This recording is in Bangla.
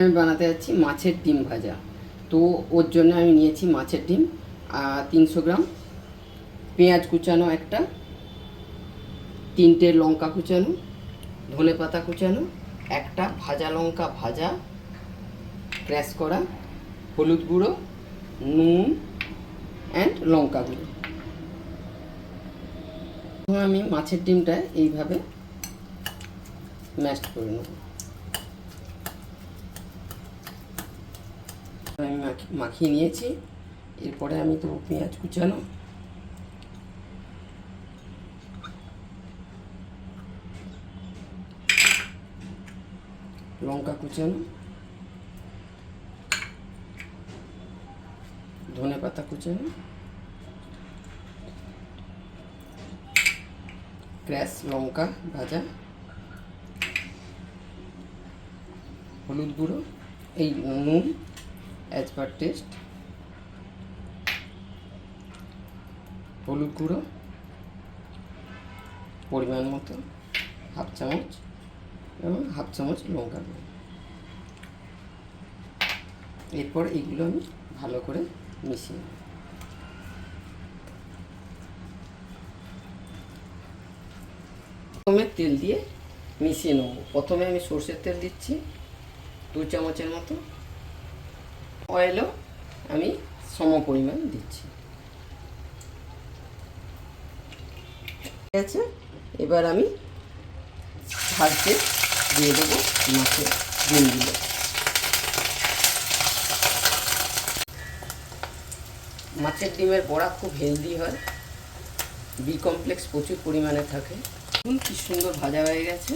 আমি বানাতে যাচ্ছি মাছের ডিম ভাজা। তো ওর জন্য আমি নিয়েছি মাছের ডিম তিনশো গ্রাম। পেঁয়াজ কুচানো একটা, তিনটে লঙ্কা কুচানো, ধনে পাতা কুচানো, একটা ভাজা লঙ্কা ভাজা, ক্র্যাশ করা, হলুদ গুঁড়ো, নুন অ্যান্ড লঙ্কা গুঁড়ো। আমি মাছের ডিমটা এইভাবে ম্যাশ করে নেব। আমি মাখিয়ে নিয়েছি। এরপরে আমি তো পেঁয়াজ কুচানো। লঙ্কা কুচানো। ধনে পাতা কুচানো। ক্র্যাশ লঙ্কা ভাজা। হলুদ গুঁড়ো। এই নুন। অ্যাজ পার টেস্ট হলুদ গুঁড়ো, পরিমাণ মতো, হাফ চামচ এবং হাফ চামচ লঙ্কা গুঁড়ো। এরপর এইগুলো আমি ভালো করে মিশিয়ে নেব। প্রথমে তেল দিয়ে মিশিয়ে নেব। প্রথমে আমি সর্ষের তেল দিচ্ছি, দু চামচের মতো। অয়েলও আমি সম পরিমাণ দিচ্ছি। ঠিক আছে? এবার আমি ভাজতে দিয়ে দেবো মাছের ডিমগুলো মাছের ডিমের বড়া খুব হেলদি হয়। বি কমপ্লেক্স প্রচুর পরিমাণে থাকে। কি সুন্দর ভাজা হয়ে গেছে।